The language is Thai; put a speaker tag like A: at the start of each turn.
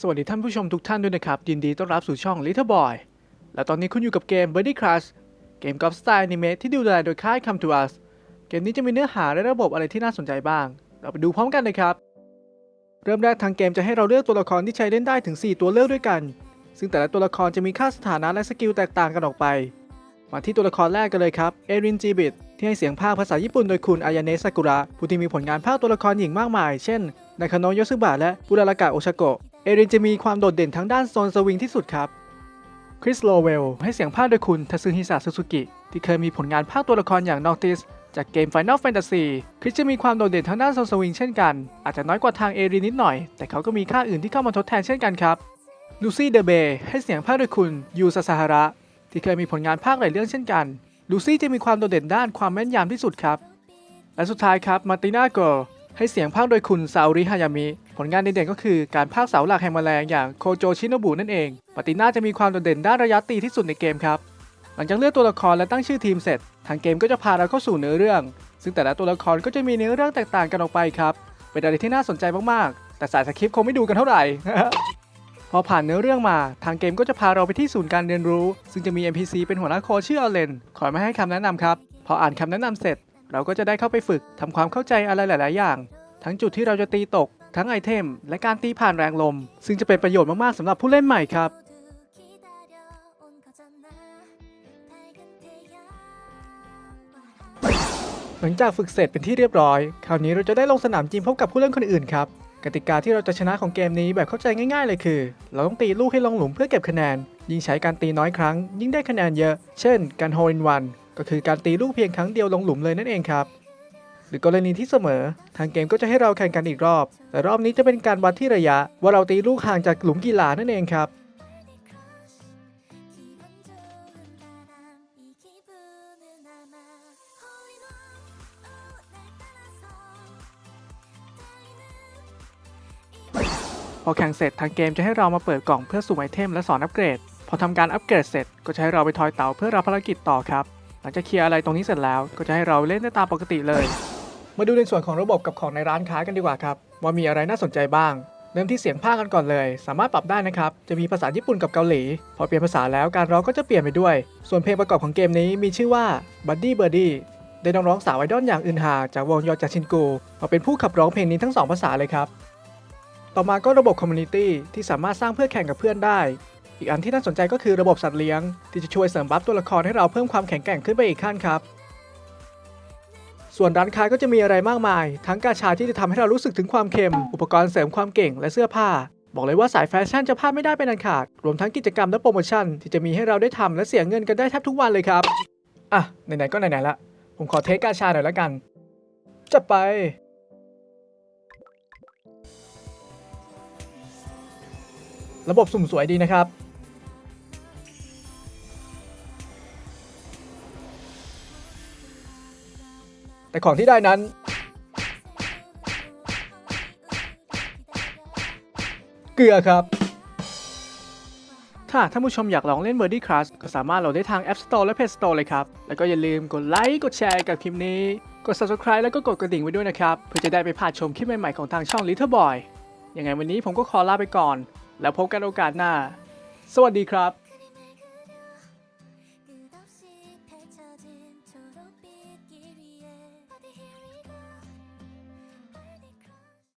A: สวัสดีท่านผู้ชมทุกท่านด้วยนะครับ ยินดีต้อนรับสู่ช่อง Little Boy และตอนนี้คุณอยู่กับเกม Birdie Crush เกมกอล์ฟสไตล์อนิเมะที่ดูแลโดยค่าย Come to Us เกมนี้จะมีเนื้อหาและระบบอะไรที่น่าสนใจบ้าง เราไปดูพร้อมกันเลยครับ เริ่มแรกทางเกมจะให้เราเลือกตัวละครที่ใช้เล่นได้ถึง 4 ตัวเลือกด้วยกัน ซึ่งแต่ละตัวละครจะมีค่าสถานะและสกิลแตกต่างกันออกไป มาที่ตัวละครแรกกันเลยครับเอรินจีบิตที่ให้เสียงภาคภาษาญี่ปุ่นโดยคุณอายาเนะซากุระผู้ที่มีผลงานภาคตัวละครหญิงมากมาย เช่นนาคาโนะโยซึบะและบุรารากะโอชาโกะ เอรินจะมีความโดดเด่นทั้งด้านโซนสวิงที่สุดครับ คริสโลเวลให้เสียงภาคโดยคุณทาซึฮิสะซูซูกิ ที่เคยมีผลงานภาคตัวละครอย่างนอติสจากเกม Final Fantasy คริสจะมีความโดดเด่นทางด้านโซนสวิงเช่นกัน อาจจะน้อยกว่าทางเอรินนิดหน่อย แต่เขาก็มีค่าอื่นที่เข้ามาทดแทนเช่นกันครับลูซี่เดเบให้เสียงภาคโดยคุณยูซาซาฮาระ ที่เคยมีผลงานภาคหลายเรื่องเช่นกันลูซี่จะมีความโดดเด่นด้านความแม่นยำที่สุดครับ และสุดท้ายครับมาติน่าโก ให้เสียงภาคโดยคุณซาอุริฮายามิ ผลงานเด่นๆก็คือการภาคเสาหลักแห่งแมลงอย่างโคโจชิโนบุนั่นเองมาติน่าจะมีความโดดเด่นด้านระยะตีที่สุดในเกมครับ หลังจากเลือกตัวละครและตั้งชื่อทีมเสร็จ ทางเกมก็จะพาเราเข้าสู่เนื้อเรื่อง ซึ่งแต่ละตัวละครก็จะมีเนื้อเรื่องแตกต่างกันออกไปครับ เป็นอะไรที่น่าสนใจมากๆ แต่สายสคริปต์คงไม่ดูกันเท่าไหร่ พอผ่านเนื้อเรื่องมา ทางเกมก็จะพาเราไปที่ศูนย์การเรียนรู้ ซึ่งจะมี NPC เป็นหัวหน้าโค้ชชื่ออเลนคอยมาให้คำแนะนำครับ พออ่านคำแนะนำเสร็จ เราก็จะได้เข้าไปฝึกทำความเข้าใจอะไรหลาย ๆ อย่าง ทั้งจุดที่เราจะตีตก ทั้งไอเทม และการตีผ่านแรงลม ซึ่งจะเป็นประโยชน์มาก ๆสำหรับผู้เล่นใหม่ครับ หลังจากฝึกเสร็จเป็นที่เรียบร้อย คราวนี้เราจะได้ลงสนามจริงพบกับผู้เล่นคนอื่นครับกติกาที่เราจะชนะของเกมนี้แบบเข้าใจง่ายๆเลยคือ เราต้องตีลูกให้ลงหลุมเพื่อเก็บคะแนน ยิ่งใช้การตีน้อยครั้ง ยิ่งได้คะแนนเยอะ เช่น การโฮลินวัน ก็คือการตีลูกเพียงครั้งเดียวลงหลุมเลยนั่นเองครับ หรือกรณีที่เสมอ ทางเกมก็จะให้เราแข่งกันอีกรอบ แต่รอบนี้จะเป็นการวัดที่ระยะ ว่าเราตีลูกห่างจากหลุมกี่หลานั่นเองครับพอแข่งเสร็จทางเกมจะให้เรามาเปิดกล่องเพื่อสุ่มไอเทมและสอนอัปเกรด พอทำการอัปเกรดเสร็จก็จะให้เราไปทอยเต๋าเพื่อรับภารกิจต่อครับ หลังจากเคลียร์อะไรตรงนี้เสร็จแล้วก็จะให้เราเล่นได้ตามปกติเลย มาดูในส่วนของระบบกับของในร้านค้ากันดีกว่าครับว่ามีอะไรน่าสนใจบ้าง เริ่มที่เสียงภาคกันก่อนเลย สามารถปรับได้นะครับ จะมีภาษาญี่ปุ่นกับเกาหลี พอเปลี่ยนภาษาแล้วการร้องก็จะเปลี่ยนไปด้วย ส่วนเพลงประกอบของเกมนี้มีชื่อว่า Buddy Birdie ได้น้องร้องสาวไอดอลอย่างอึนฮาจากวงยอจากชินกูมาเป็นผู้ขับร้องเพลงนี้ทั้งสองภาษาเลยครับต่อมาก็ระบบคอมมูนิตี้ที่สามารถสร้างเพื่อแข่งกับเพื่อนได้ อีกอันที่น่าสนใจก็คือระบบสัตว์เลี้ยง ที่จะช่วยเสริมบัฟตัวละครให้เราเพิ่มความแข็งแกร่งขึ้นไปอีกขั้นครับ ส่วนร้านค้าก็จะมีอะไรมากมาย ทั้งกาชาที่จะทำให้เรารู้สึกถึงความเค็ม อุปกรณ์เสริมความเก่งและเสื้อผ้า บอกเลยว่าสายแฟชั่นจะพลาดไม่ได้เป็นอันขาด รวมทั้งกิจกรรมและโปรโมชั่นที่จะมีให้เราได้ทำและเสียเงินกันได้แทบทุกวันเลยครับ อะไหนๆก็ไหนๆละผมขอเทสกาชาหน่อยละกันจัดไประบบสุ่มสวยดีนะครับ แต่ของที่ได้นั้น เกลือครับ ถ้าท่านผู้ชมอยากลองเล่น Birdie Crush ก็สามารถโหลดได้ทาง App Store และ Play Store เลยครับ แล้วก็อย่าลืมกดไลค์กดแชร์กับคลิปนี้ กด Subscribe แล้วก็กดกระดิ่งไว้ด้วยนะครับ เพื่อจะได้ไปพลาดชมคลิปใหม่ๆของทางช่อง Little Boy ยังไงวันนี้ผมก็ขอลาไปก่อน แล้วพบกันโอกาสหน้า สวัสดีครับ